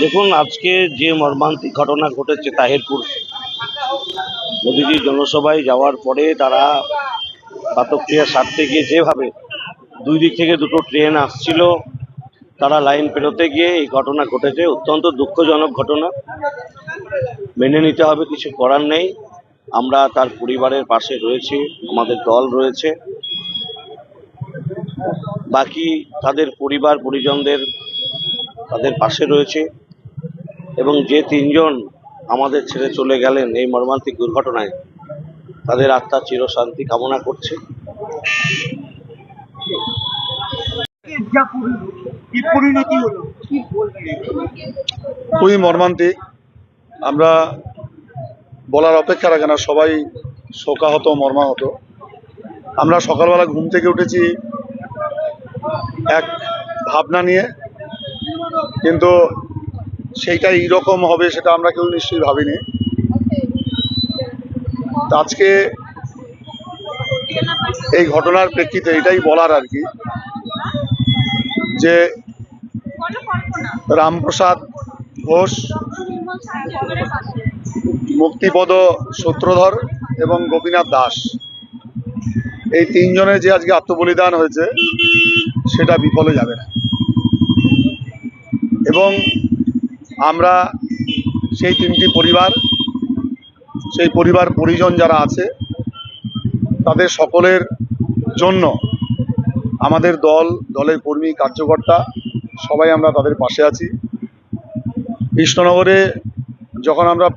দেখুন, আজকে যে মর্মান্তিক ঘটনা ঘটেছে তাহিরপুর মোদিজির জনসভায় যাওয়ার পরে তারা প্রাতক্রিয়া সারতে গিয়ে যেভাবে দুই দিক থেকে দুটো ট্রেন আসছিল। তারা লাইন পেরোতে গিয়ে এই ঘটনা ঘটেছে। অত্যন্ত দুঃখজনক ঘটনা। মেনে নিতে হবে, কিছু করার নেই। আমরা তার পরিবারের পাশে রয়েছি, আমাদের দল রয়েছে। বাকি তাদের পরিবার, পরিজনদের তাদের পাশে রয়েছে। এবং যে তিনজন আমাদের ছেড়ে চলে গেলেন এই মর্মান্তিক দুর্ঘটনায়, তাদের আত্মার চিরশান্তি কামনা করছে। যা পরিণতি হলো, কি বলবেন খুবই মর্মান্তিক। আমরা বলার অপেক্ষা রাখে না, সবাই শোকাহত, মর্মাহত। আমরা সকালবেলা ঘুম থেকে উঠেছি এক ভাবনা নিয়ে, কিন্তু সেইটা এইরকম হবে সেটা আমরা কেউ নিশ্চয়ই ভাবিনি। আজকে এই ঘটনার প্রেক্ষিতে এটাই বলার আর কি। যে রামপ্রসাদ ঘোষ, মুক্তিপদ সূত্রধর এবং গোপীনাথ দাস। এই তিনজনের যে আজকে আত্মবলিদান হয়েছে, সেটা বিফলে যাবে না। এবং আমরা সেই তিনটি পরিবার, সেই পরিবার পরিজন যারা আছে, তাদের সকলের জন্য আমাদের দল, দলের কর্মী, কার্যকর্তা, সবাই আমরা তাদের পাশে আছি। কৃষ্ণনগরে যখন আমরা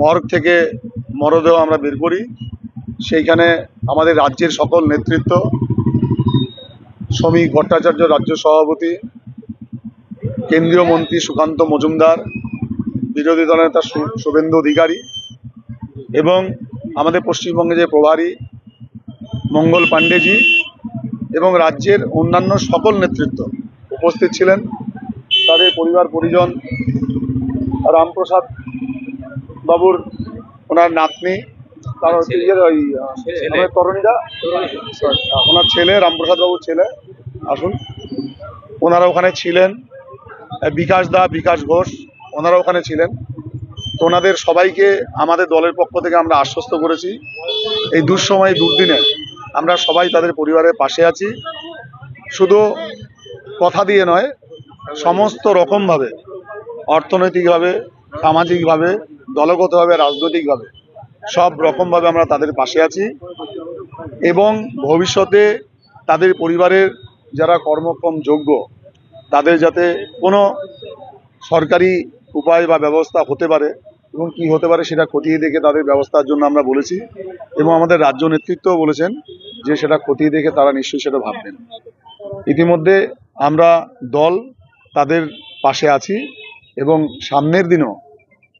মর্গ থেকে মরদেহ আমরা বের করি, সেইখানে আমাদের রাজ্যের সকল নেতৃত্ব, শ্রমিক, ভট্টাচার্য, রাজ্য সভাপতি, কেন্দ্রীয় মন্ত্রী সুকান্ত মজুমদার, বিরোধী দলনেতা শুভেন্দু অধিকারী এবং আমাদের পশ্চিমবঙ্গে যে প্রভারী মঙ্গল পাণ্ডেজি এবং রাজ্যের অন্যান্য সকল নেতৃত্ব উপস্থিত ছিলেন। তাদের পরিবার পরিজন রামপ্রসাদ বাবুর ওনার নাতনি তার হচ্ছে ওই আমাদের তরুণীরা। ওনার ছেলে রামপ্রসাদ বাবুর ছেলে আসুন। ওনারা ওখানে ছিলেন। বিকাশ দা বিকাশ ঘোষ ওনারা ওখানে ছিলেন। তো ওনাদের সবাইকে আমাদের দলের পক্ষ থেকে আমরা আশ্বস্ত করেছি। এই দুঃসময় দুর্দিনে আমরা সবাই তাদের পরিবারের পাশে আছি। শুধু কথা দিয়ে নয়, সমস্ত রকমভাবে, অর্থনৈতিকভাবে, সামাজিকভাবে, দলগতভাবে, রাজনৈতিকভাবে, সব রকমভাবে আমরা তাদের পাশে আছি এবং ভবিষ্যতে তাদের পরিবারের যারা কর্মক্ষম যোগ্য, তাদের যাতে কোনো সরকারি উপায় বা ব্যবস্থা হতে পারে এবং কি হতে পারে সেটা খতিয়ে দেখে তাদের ব্যবস্থার জন্য আমরা বলেছি এবং আমাদের রাজ্য নেতৃত্বও বলেছেন যে সেটা খতিয়ে দেখে তারা নিশ্চয়ই সেটা ভাববেন। ইতিমধ্যে আমরা দল তাদের পাশে আছি এবং সামনের দিনও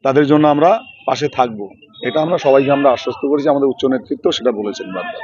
তাদের জন্য আমরা পাশে থাকব। এটা আমরা সবাইকে আমরা আশ্বস্ত করেছি, আমাদের উচ্চ নেতৃত্ব সেটা বলেছেন বারবার